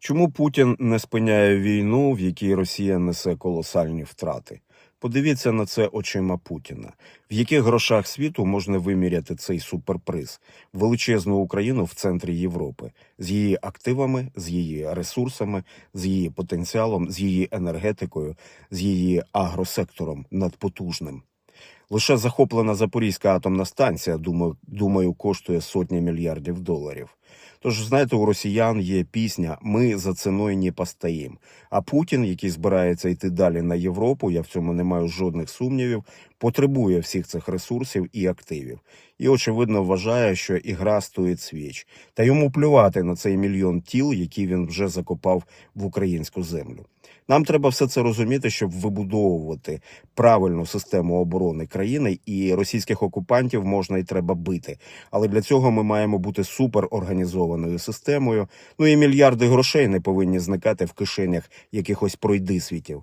Чому Путін не спиняє війну, в якій Росія несе колосальні втрати? Подивіться на це очима Путіна. В яких грошах світу можна виміряти цей суперприз величезну Україну в центрі Європи з її активами, з її ресурсами, з її потенціалом, з її енергетикою, з її агросектором надпотужним. Лише захоплена Запорізька атомна станція, думаю, думаю, коштує сотні мільярдів доларів. Тож, знаєте, у росіян є пісня Ми за ціною не постоїм. А Путін, який збирається йти далі на Європу, я в цьому не маю жодних сумнівів, потребує всіх цих ресурсів і активів. І, очевидно, вважає, що ігра стоїть свіч. Та йому плювати на цей мільйон тіл, які він вже закопав в українську землю. Нам треба все це розуміти, щоб вибудовувати правильну систему оборони країни, і російських окупантів можна і треба бити. Але для цього ми маємо бути суперорганізованою системою. Ну і мільярди грошей не повинні зникати в кишенях якихось пройди світів.